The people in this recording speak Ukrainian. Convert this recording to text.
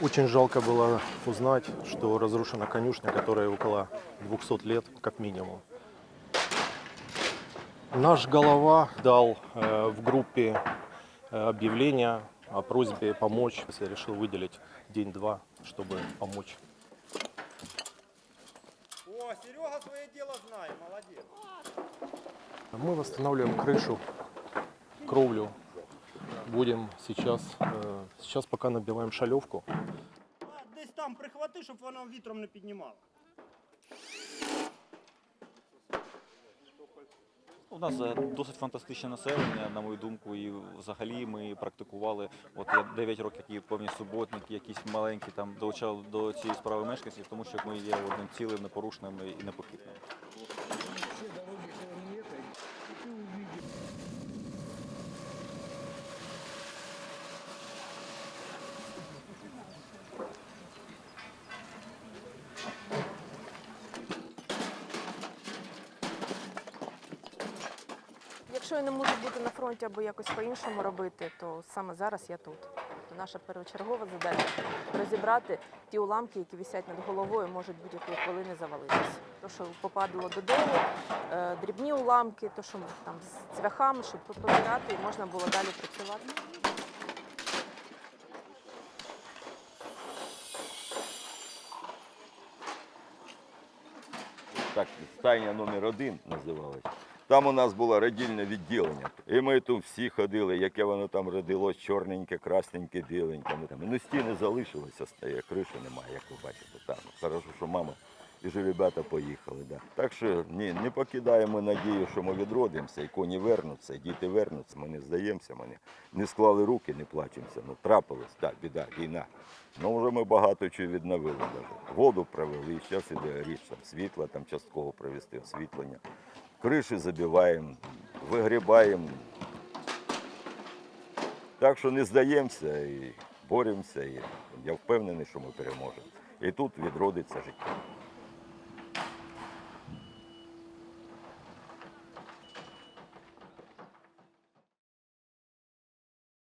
Очень жалко было узнать, что разрушена конюшня, которая около 200 лет, как минимум. Наш голова дал э, в группе э, объявление о просьбе помочь. Я решил выделить день-два, чтобы помочь. О, Серега своє діло знає, молодець. Мы восстанавливаем крышу, кровлю. Будем сейчас, э, сейчас пока набиваем шалевку. А десь там прихвати, щоб вона вітром не піднімала. У нас е, досить фантастичне населення, на мою думку, і взагалі ми практикували. От я 9 років які повні суботники, якісь маленькі там долучали до цієї справи мешканців, тому що ми є одним цілим, непорушним і непохитним. Якщо я не можу бути на фронті або якось по-іншому робити, то саме зараз я тут. Тобто наша першочергова задача розібрати ті уламки, які висять над головою, можуть будь-якої хвилини завалитися. То, що попадало додолу, е, дрібні уламки, то, що там з цвяхами, щоб побирати, і можна було далі працювати. так стайня номер один називалась. Там у нас було родільне відділення. І ми тут всі ходили, яке воно там родилось, чорненьке, красненьке, біленьке. Там, ну стіни залишилися, стає, криші немає, як ви бачите. Там. Хорошо, що мама і ж ребята поїхали. Да. Так що ні, не покидаємо надію, що ми відродимося, і коні вернуться, і діти вернуться. Ми не здаємося, ми не, не склали руки, не плачемося. Ну, трапилось, так, біда, війна. Ну, вже ми багато чого відновили. Даже. Воду провели, зараз іде річ, там, світла там частково провести, освітлення. Криші забиваємо, вигрібаємо. Так що не здаємося і боремося. І я впевнений, що ми переможемо. І тут відродиться життя.